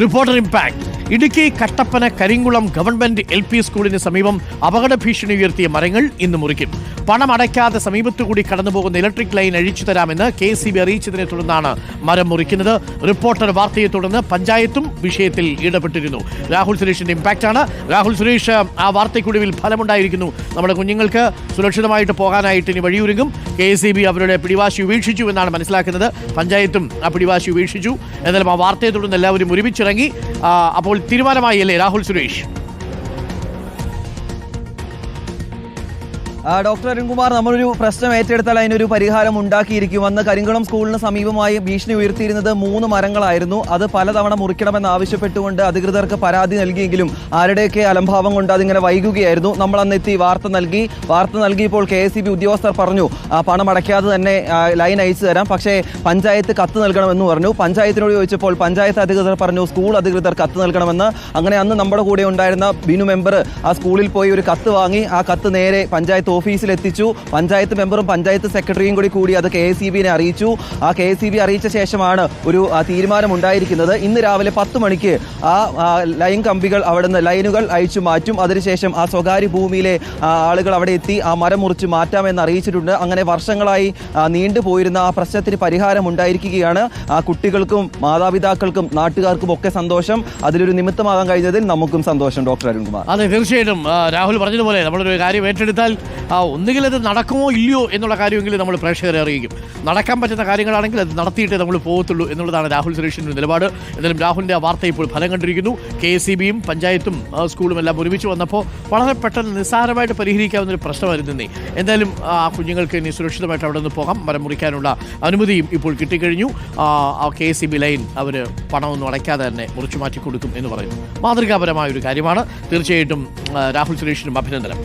Reporter impact Idukki Kattappana Karinkulam government L P സ്കൂളിന് സമീപം അപകട ഭീഷണി ഉയർത്തിയ മരങ്ങൾ ഇന്ന് മുറിക്കും. പണം അടയ്ക്കാതെ സമീപത്തുകൂടി കടന്നുപോകുന്ന ഇലക്ട്രിക് ലൈൻ അഴിച്ചു തരാമെന്ന് കെ സി ബി അറിയിച്ചതിനെ തുടർന്നാണ് മരം മുറിക്കുന്നത്. റിപ്പോർട്ടർ വാർത്തയെ തുടർന്ന് പഞ്ചായത്തും വിഷയത്തിൽ ഇടപെട്ടിരുന്നു. രാഹുൽ സുരേഷിന്റെ ആണ്. രാഹുൽ സുരേഷ് ആ വാർത്തയ്ക്കൊടുവിൽ ഫലമുണ്ടായിരിക്കുന്നു. നമ്മുടെ കുഞ്ഞുങ്ങൾക്ക് സുരക്ഷിതമായിട്ട് പോകാനായിട്ട് ഇനി വഴിയൊരുങ്ങും. കെ സി ബി അവരുടെ പിടിവാശി ഉപേക്ഷിച്ചു എന്നാണ് മനസ്സിലാക്കുന്നത്. പഞ്ചായത്തും ആ പിടിവാശി ഉപേക്ഷിച്ചു. എന്നാലും ആ വാർത്തയെ തുടർന്ന് എല്ലാവരും ഒരുമിച്ചിറങ്ങി. ആ, അപ്പോൾ തീരുമാനമായി അല്ലേ രാഹുൽ സുരേഷ്? ഡോക്ടർ അരുൺകുമാർ നമ്മളൊരു പ്രശ്നം ഏറ്റെടുത്താൽ അതിനൊരു പരിഹാരം ഉണ്ടാക്കിയിരിക്കും അന്ന് കരിങ്കുളം സ്കൂളിന് സമീപമായി ഭീഷണി ഉയർത്തിയിരുന്നത് മൂന്ന് മരങ്ങളായിരുന്നു. അത് പലതവണ മുറിക്കണമെന്ന് ആവശ്യപ്പെട്ടുകൊണ്ട് അധികൃതർക്ക് പരാതി നൽകിയെങ്കിലും ആരുടെയൊക്കെ അലംഭാവം കൊണ്ട് അതിങ്ങനെ വൈകുകയായിരുന്നു. നമ്മൾ അന്ന് എത്തി വാർത്ത നൽകി. വാർത്ത നൽകിയപ്പോൾ കെ എസ് ഉദ്യോഗസ്ഥർ പറഞ്ഞു പണം അടയ്ക്കാതെ തന്നെ ലൈൻ അയച്ചു തരാം. പക്ഷേ പഞ്ചായത്ത് കത്ത് നൽകണമെന്ന് പറഞ്ഞു. പഞ്ചായത്തിനോട് ചോദിച്ചപ്പോൾ പഞ്ചായത്ത് അധികൃതർ പറഞ്ഞു സ്കൂൾ അധികൃതർ കത്ത് നൽകണമെന്ന്. അങ്ങനെ അന്ന് നമ്മുടെ കൂടെ ഉണ്ടായിരുന്ന ബിനു മെമ്പർ ആ സ്കൂളിൽ പോയി ഒരു കത്ത് വാങ്ങി. ആ കത്ത് നേരെ പഞ്ചായത്ത് ഓഫീസിൽ എത്തിച്ചു പഞ്ചായത്ത് മെമ്പറും പഞ്ചായത്ത് സെക്രട്ടറിയും കൂടി കൂടി അത് കെ എസ് അറിയിച്ചു. ആ കെ എസ് അറിയിച്ച ശേഷമാണ് ഒരു തീരുമാനമുണ്ടായിരിക്കുന്നത് ഇന്ന് രാവിലെ പത്ത് മണിക്ക് ആ ലൈൻ കമ്പികൾ അവിടുന്ന് ലൈനുകൾ അയച്ചു മാറ്റും. അതിനുശേഷം ആ സ്വകാര്യ ഭൂമിയിലെ ആളുകൾ അവിടെ എത്തി ആ മരം മുറിച്ച് മാറ്റാമെന്ന് അറിയിച്ചിട്ടുണ്ട്. അങ്ങനെ വർഷങ്ങളായി നീണ്ടു നീണ്ടുപോയിരുന്ന ആ പ്രശ്നത്തിന് പരിഹാരം ഉണ്ടായിരിക്കുകയാണ്. ആ കുട്ടികൾക്കും മാതാപിതാക്കൾക്കും നാട്ടുകാർക്കും ഒക്കെ സന്തോഷം. അതിലൊരു നിമിത്തമാകാൻ കഴിഞ്ഞതിൽ നമുക്കും സന്തോഷം ഡോക്ടർ അരുൺകുമാർ. അതെ തീർച്ചയായിട്ടും. രാഹുൽ പറഞ്ഞതുപോലെ നമ്മളൊരു കാര്യം ഏറ്റെടുത്താൽ ആ, ഒന്നുകിൽ അത് നടക്കുമോ ഇല്ലയോ എന്നുള്ള കാര്യമെങ്കിലും നമ്മൾ പ്രേക്ഷകരെ അറിയിക്കും. നടക്കാൻ പറ്റുന്ന കാര്യങ്ങളാണെങ്കിൽ അത് നടത്തിയിട്ടേ നമ്മൾ പോകത്തുള്ളൂ എന്നുള്ളതാണ് രാഹുൽ സുരേഷിന്റെ നിലപാട്. എന്നാലും രാഹുലിന്റെ ആ വാർത്ത ഇപ്പോൾ ഫലം കണ്ടിരിക്കുന്നു. കെ എസ് സി ബിയും പഞ്ചായത്തും സ്കൂളും എല്ലാം ഒരുമിച്ച് വന്നപ്പോൾ വളരെ പെട്ടെന്ന് നിസ്സാരമായിട്ട് പരിഹരിക്കാവുന്ന ഒരു പ്രശ്നമായിരുന്നു നീ എന്തായാലും ആ കുഞ്ഞുങ്ങൾക്ക് ഇനി സുരക്ഷിതമായിട്ട് അവിടെ നിന്ന് പോകാം. മരം മുറിക്കാനുള്ള അനുമതിയും ഇപ്പോൾ കിട്ടിക്കഴിഞ്ഞു. ആ K S C B line അവർ പണമൊന്നും അടയ്ക്കാതെ തന്നെ മുറിച്ചു മാറ്റി കൊടുക്കും എന്ന് പറയുന്നു. മാതൃകാപരമായ ഒരു കാര്യമാണ്. തീർച്ചയായിട്ടും രാഹുൽ സുരേഷിനും അഭിനന്ദനം.